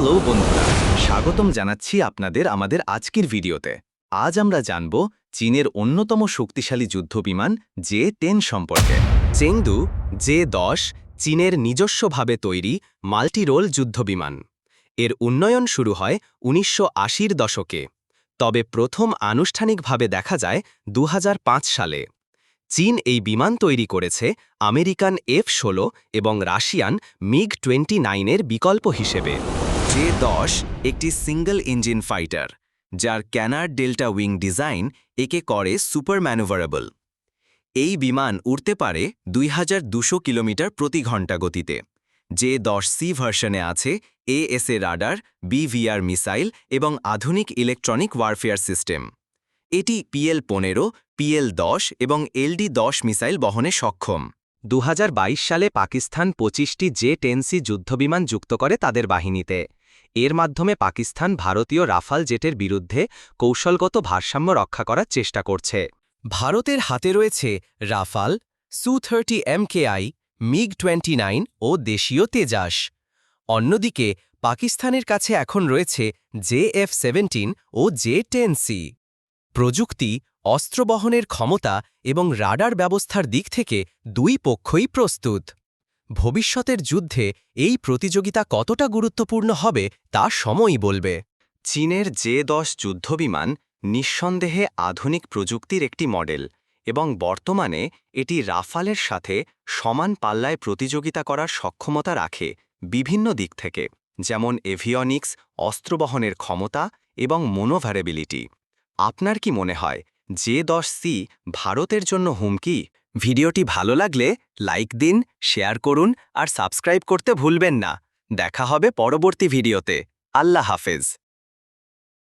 Hello বন্ধুরা, স্বাগতম জানাচ্ছি আপনাদের আমাদের আজকের ভিডিওতে। আজ আমরা জানব চীনের অন্যতম শক্তিশালী যুদ্ধবিমান জে টেন সম্পর্কে। চেংদু, জে দশ, চীনের নিজস্বভাবে তৈরি মাল্টিরোল যুদ্ধবিমান। এর উন্নয়ন শুরু হয় উনিশশো দশকে। তবে প্রথম আনুষ্ঠানিকভাবে দেখা যায় দু হাজার পাঁচ সালে। চীন এই বিমান তৈরি করেছে আমেরিকান এফ ষোলো এবং রাশিয়ান মিগ টোয়েন্টি নাইনের বিকল্প হিসেবে। জে দশ একটি সিঙ্গল ইঞ্জিন ফাইটার যার ক্যানার ডেল্টা উইং ডিজাইন একে করে সুপার ম্যানুভারেবল এই বিমান উড়তে পারে দুই হাজার কিলোমিটার প্রতি ঘণ্টা গতিতে। যে দশ সি ভার্সনে আছে এএসএ রাডার বিভিআর মিসাইল এবং আধুনিক ইলেকট্রনিক ওয়ারফেয়ার সিস্টেম এটি পিএল পনেরো পিএল দশ এবং এলডি দশ মিসাইল বহনে সক্ষম। দু হাজার বাইশ সালে পাকিস্তান পঁচিশটি জে টেনসি যুদ্ধবিমান যুক্ত করে তাদের বাহিনীতে। এর মাধ্যমে পাকিস্তান ভারতীয় রাফাল জেটের বিরুদ্ধে কৌশলগত ভারসাম্য রক্ষা করার চেষ্টা করছে। ভারতের হাতে রয়েছে Rafale, Su thirty MKI MiG twenty nine ও দেশীয় তেজাস। অন্যদিকে পাকিস্তানের কাছে এখন রয়েছে জে এফ সেভেন্টিন ও জে টেন সি। প্রযুক্তি, অস্ত্র বহনের ক্ষমতা এবং রাডার ব্যবস্থার দিক থেকে দুই পক্ষই প্রস্তুত। ভবিষ্যতের যুদ্ধে এই প্রতিযোগিতা কতটা গুরুত্বপূর্ণ হবে তা সময়ই বলবে। চীনের জে দশ যুদ্ধবিমান নিঃসন্দেহে আধুনিক প্রযুক্তির একটি মডেল এবং বর্তমানে এটি রাফালের সাথে সমান পাল্লায় প্রতিযোগিতা করার সক্ষমতা রাখে বিভিন্ন দিক থেকে, যেমন এভিয়নিক্স অস্ত্রবহনের ক্ষমতা এবং মোনোভ্যারেবিলিটি আপনার কি মনে হয়, জে দশ সি ভারতের জন্য হুমকি? ভিডিওটি ভালো লাগলে লাইক দিন, শেয়ার করুন আর সাবস্ক্রাইব করতে ভুলবেন না। দেখা হবে পরবর্তী ভিডিওতে। আল্লাহ হাফেজ।